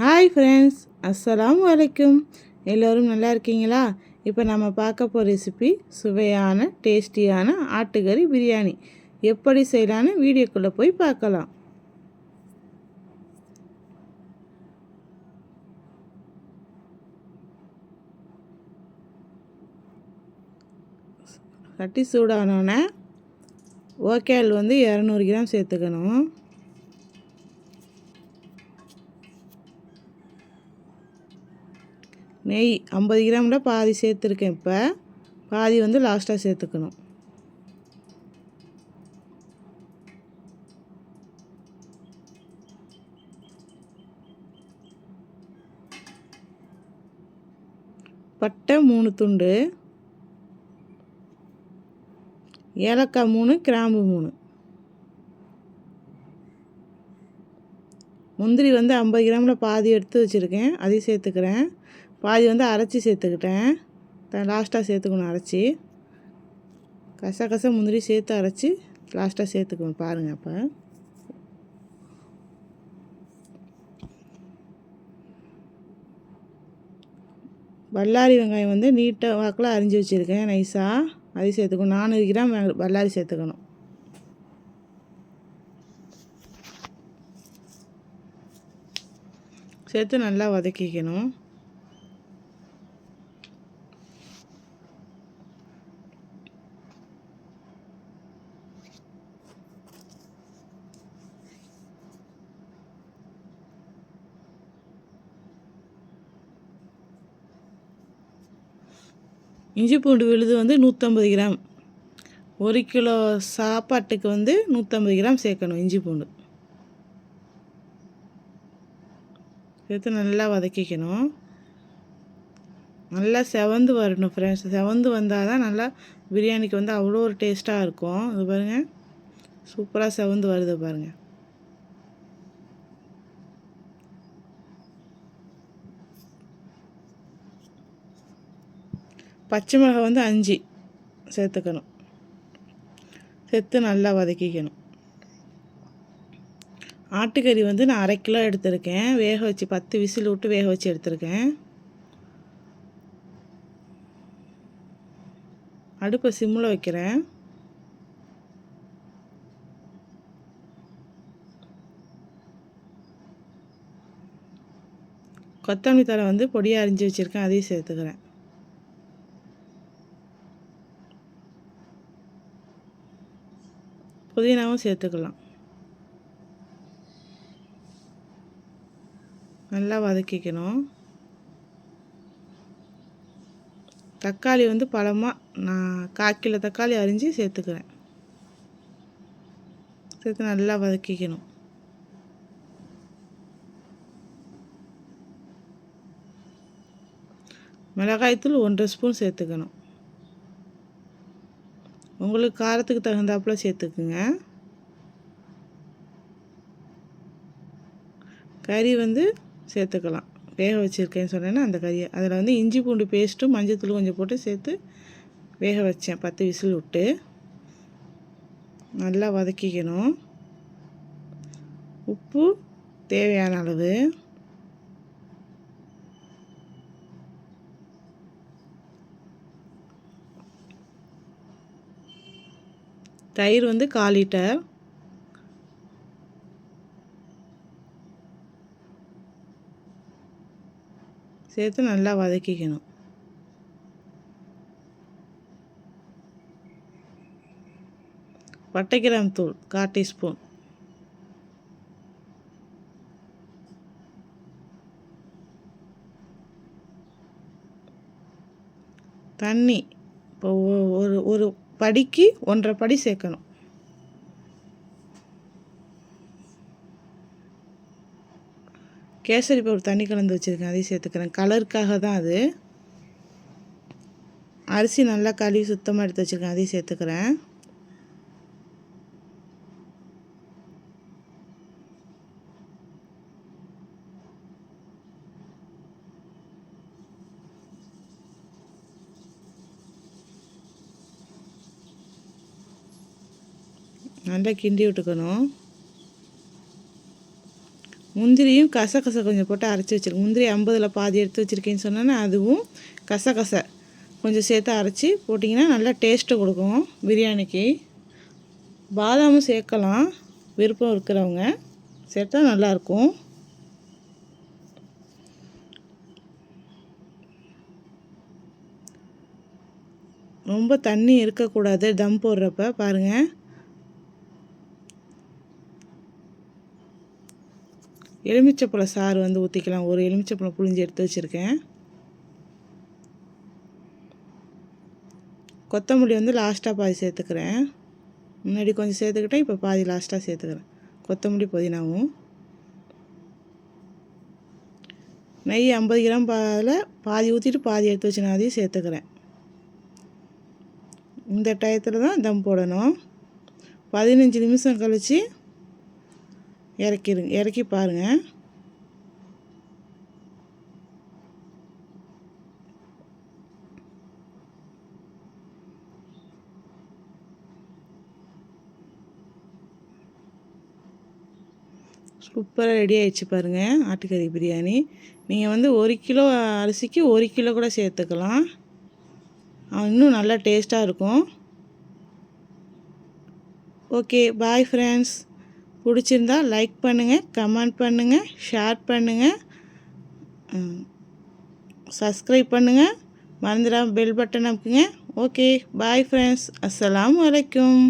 Hi friends அஸ்ஸலாம் வலைக்கும் எல்லோரும் நல்லா இருக்கீங்களா? இப்போ நம்ம பார்க்க போகிற ரெசிபி சுவையான டேஸ்டியான ஆட்டுக்கறி பிரியாணி. எப்படி செய்யலான்னு வீடியோக்குள்ளே போய் பார்க்கலாம். கட்டி சூடானோன்னே ஓகேல் வந்து இரநூறு கிராம் சேர்த்துக்கணும். நெய் ஐம்பது கிராமில் பாதி சேர்த்துருக்கேன் இப்போ. பாதி வந்து லாஸ்ட்டாக சேர்த்துக்கணும். பட்டை மூணு துண்டு. ஏலக்காய் மூணு கிராம்பு மூணு. முந்திரி வந்து ஐம்பது கிராமில் பாதி எடுத்து வச்சுருக்கேன். அதையும் சேர்த்துக்கிறேன். பாதி வந்து அரைச்சி சேர்த்துக்கிட்டேன். லாஸ்ட்டாக சேர்த்துக்கணும் அரைச்சி. கச கச முந்திரி சேர்த்து அரைச்சி லாஸ்ட்டாக சேர்த்துக்கணும் பாருங்கள் அப்போ. பல்லாரி வெங்காயம் வந்து நீட்டாக வாக்கில் அரிஞ்சு வச்சுருக்கேன் நைஸாக அதையும் சேர்த்துக்கணும். நானூறு கிராம் பல்லாரி சேர்த்துக்கணும். சேர்த்து நல்லா வதக்கிக்கணும். இஞ்சி பூண்டு விழுது வந்து நூற்றம்பது கிராம். ஒரு கிலோ சாப்பாட்டுக்கு வந்து நூற்றம்பது கிராம் சேர்க்கணும் இஞ்சி பூண்டு. சேர்த்து நல்லா வதக்கிக்கணும். நல்லா செவந்து வரணும் ஃப்ரெண்ட்ஸ் செவந்து வந்தால் தான் நல்லா பிரியாணிக்கு வந்து அவ்வளோ ஒரு டேஸ்ட்டாக இருக்கும். இது பாருங்கள் சூப்பராக செவந்து வருது பாருங்கள் பச்சை மிளகாய் வந்து அஞ்சு சேர்த்துக்கணும். சேர்த்து நல்லா வதக்கிக்கணும். ஆட்டுக்கறி வந்து நான் அரை கிலோ எடுத்திருக்கேன். வேக வச்சு பத்து விசில் விட்டு வேக வச்சு எடுத்திருக்கேன். அடுப்பை சிம்மில் வைக்கிறேன். கொத்தமல்லி தலை வந்து பொடியாக அரிஞ்சு வச்சுருக்கேன். அதையும் சேர்த்துக்கிறேன். புதினாவும் சேர்த்துக்கலாம். நல்லா வதக்கிக்கணும். தக்காளி வந்து பழமாக நான் காக்கில தக்காளி அரிஞ்சு சேர்த்துக்கிறேன். சேர்த்து நல்லா வதக்கிக்கணும். மிளகாய்த்தூள் ஒன்றரை ஸ்பூன் சேர்த்துக்கணும். உங்களுக்கு காரத்துக்கு தகுந்தாப்புல சேர்த்துக்குங்க. கறி வந்து சேர்த்துக்கலாம். வேக வச்சுருக்கேன்னு சொன்னேன்னா அந்த கறியை அதில் வந்து இஞ்சி பூண்டு பேஸ்ட்டும் மஞ்சத்தூள் கொஞ்சம் போட்டு சேர்த்து வேக வச்சேன். பத்து விசில் விட்டு. நல்லா வதக்கிக்கணும். உப்பு தேவையான அளவு. தயிர் வந்து கால் லிட்டர். சேர்த்து நல்லா வதக்கிக்கணும். பட்டைக்கிராம் தூள் கால் டீஸ்பூன். தண்ணி இப்போ ஒரு ஒரு படிக்கு ஒன்றரை படி சேர்க்கணும். கேசரி பவுடர் தண்ணி கலந்து வச்சுருக்கேன் அதையும் சேர்த்துக்கிறேன். கலருக்காக தான் அது. அரிசி நல்லா கழுவி சுத்தமாக எடுத்து வச்சுருக்கேன் அதையும் சேர்த்துக்கிறேன். நல்லா கிண்டி விட்டுக்கணும். முந்திரியும் கசகசை கொஞ்சம் போட்டு அரைச்சி வச்சுருக்கேன் முந்திரி ஐம்பதில் பாதி எடுத்து வச்சுருக்கேன்னு சொன்னேன்னா அதுவும் கசகசை. கொஞ்சம் சேர்த்து அரைச்சி போட்டிங்கன்னா நல்லா டேஸ்ட்டு கொடுக்கும் பிரியாணிக்கு. பாதாமும் சேர்க்கலாம் விருப்பம் இருக்கிறவங்க. சேர்த்தா நல்லாயிருக்கும் ரொம்ப தண்ணி இருக்கக்கூடாது தம் போடுறப்ப பாருங்கள் எலுமிச்சப்பழம் சாறு வந்து ஊற்றிக்கலாம் ஒரு எலுமிச்சப்பழம் புழிஞ்சு எடுத்து வச்சுருக்கேன். கொத்தமல்லி வந்து லாஸ்ட்டாக பாதி சேர்த்துக்கிறேன். முன்னாடி கொஞ்சம் சேர்த்துக்கிட்டேன் இப்போ பாதி லாஸ்ட்டாக சேர்த்துக்கிறேன். கொத்தமல்லி புதினாவும். நெய் ஐம்பது கிராம் பாதில் பாதி ஊற்றிட்டு பாதி எடுத்து வச்சு நான் அதையும் சேர்த்துக்கிறேன். இந்த டயத்தில் தான் தம் போடணும். பதினஞ்சு நிமிஷம் கழித்து இறக்கிடுங்க இறக்கி பாருங்கள் சூப்பராக ரெடி ஆகிடுச்சு பாருங்கள் ஆட்டுக்கறி பிரியாணி. நீங்கள் வந்து ஒரு கிலோ அரிசிக்கு ஒரு கிலோ கூட சேர்த்துக்கலாம். இன்னும் நல்லா டேஸ்ட்டாக இருக்கும். ஓகே பாய் ஃப்ரெண்ட்ஸ் பிடிச்சிருந்தா லைக் பண்ணுங்கள் கமெண்ட் பண்ணுங்கள் ஷேர் பண்ணுங்கள் சப்ஸ்கிரைப் பண்ணுங்கள் மறந்துடாமல் பெல் பட்டன் அமுக்குங்க. ஓகே பாய் ஃப்ரெண்ட்ஸ் அஸ்லாம் வலைக்கும்